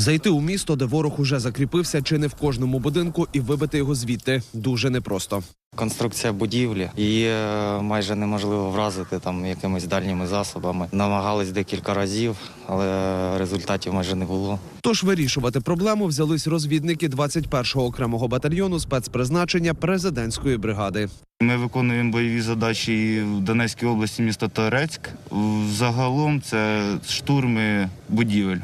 Зайти у місто, де ворог уже закріпився, чи не в кожному будинку, і вибити його звідти дуже непросто. Конструкція будівлі її е, майже неможливо вразити там якимись дальніми засобами. Намагались декілька разів, але результатів майже не було. Тож вирішувати проблему взялись розвідники 21-го окремого батальйону спецпризначення президентської бригади. Ми виконуємо бойові задачі в Донецькій області, місто Торецьк. Загалом це штурми будівель.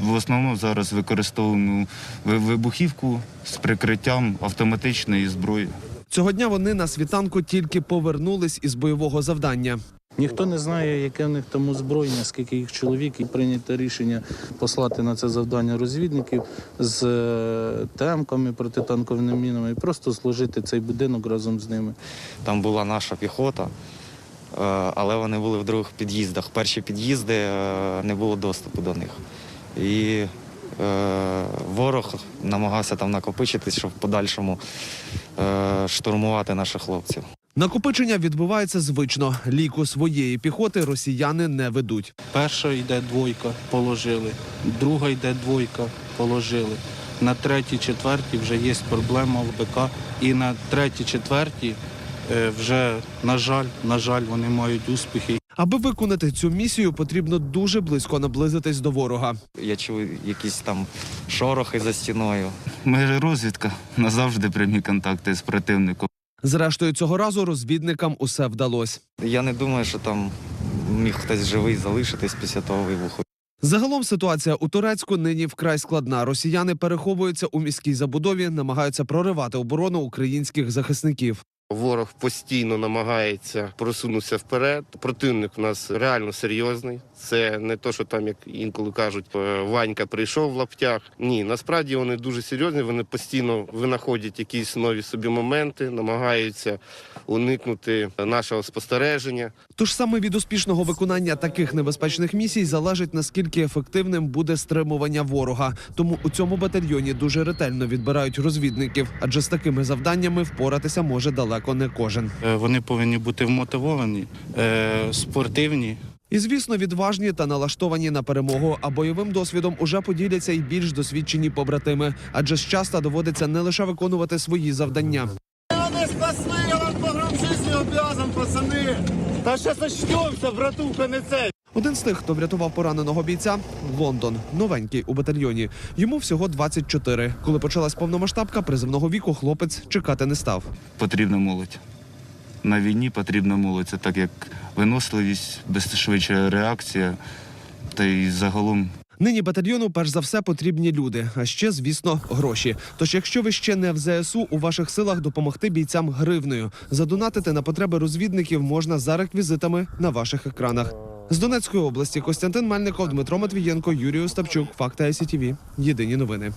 В основному зараз використовуємо вибухівку з прикриттям автоматичної зброї. Цього дня вони на світанку тільки повернулись із бойового завдання. Ніхто не знає, яке в них там озброєння, скільки їх чоловік, і прийнято рішення послати на це завдання розвідників з е, темками, протитанковими мінами і просто служити цей будинок разом з ними. Там була наша піхота, е, але вони були в других під'їздах. Перші під'їзди е, не було доступу до них. І е, ворог намагався там накопичитись, щоб в подальшому е, штурмувати наших хлопців. Накопичення відбувається звично. Ліку своєї піхоти росіяни не ведуть. Перша йде двойка, положили, друга йде двойка, положили. На третій, четвертій вже є проблема в БК. І на третій, четвертій е, вже, на жаль, на жаль, вони мають успіхи. Аби виконати цю місію, потрібно дуже близько наблизитись до ворога. Я чув якісь там шорохи за стіною. Ми розвідка назавжди прямі контакти з противником. Зрештою, цього разу розвідникам усе вдалося. Я не думаю, що там міг хтось живий залишитись після того вибуху. Загалом ситуація у Турецьку нині вкрай складна. Росіяни переховуються у міській забудові, намагаються проривати оборону українських захисників. Ворог постійно намагається просунутися вперед. Противник у нас реально серйозний. Це не то, що там, як інколи кажуть, е, Ванька прийшов в лаптях. Ні, насправді вони дуже серйозні. Вони постійно винаходять якісь нові собі моменти, намагаються уникнути нашого спостереження. Тож саме від успішного виконання таких небезпечних місій залежить наскільки ефективним буде стримування ворога. Тому у цьому батальйоні дуже ретельно відбирають розвідників, адже з такими завданнями впоратися може далеко не кожен. Е, Вони повинні бути вмотивовані, е, спортивні, І звісно, відважні та налаштовані на перемогу. А бойовим досвідом уже поділяться й більш досвідчені побратими, адже з часто доводиться не лише виконувати свої завдання. Вы спасли, я вам по жизни обязан, пацаны. Да сейчас очнемся, братуха, не цей. Один з тих, хто врятував пораненого бійця Лондон, новенький у батальйоні. Йому всього 24. Коли почалась повномасштабка, призивного віку хлопець чекати не став. Потрібна молодь. На війні потрібна молодь. Так як виносливість, безшвидша реакція та й загалом Нині батальйону перш за все потрібні люди, а ще, звісно, гроші. Тож, якщо ви ще не в ЗСУ, у ваших силах допомогти бійцям гривнею. Задонатити на потреби розвідників можна за реквізитами на ваших екранах. З Донецької області Костянтин Мельников, Дмитро Матвієнко, Юрій Остапчук, Факта СІТІВІ. Єдині новини.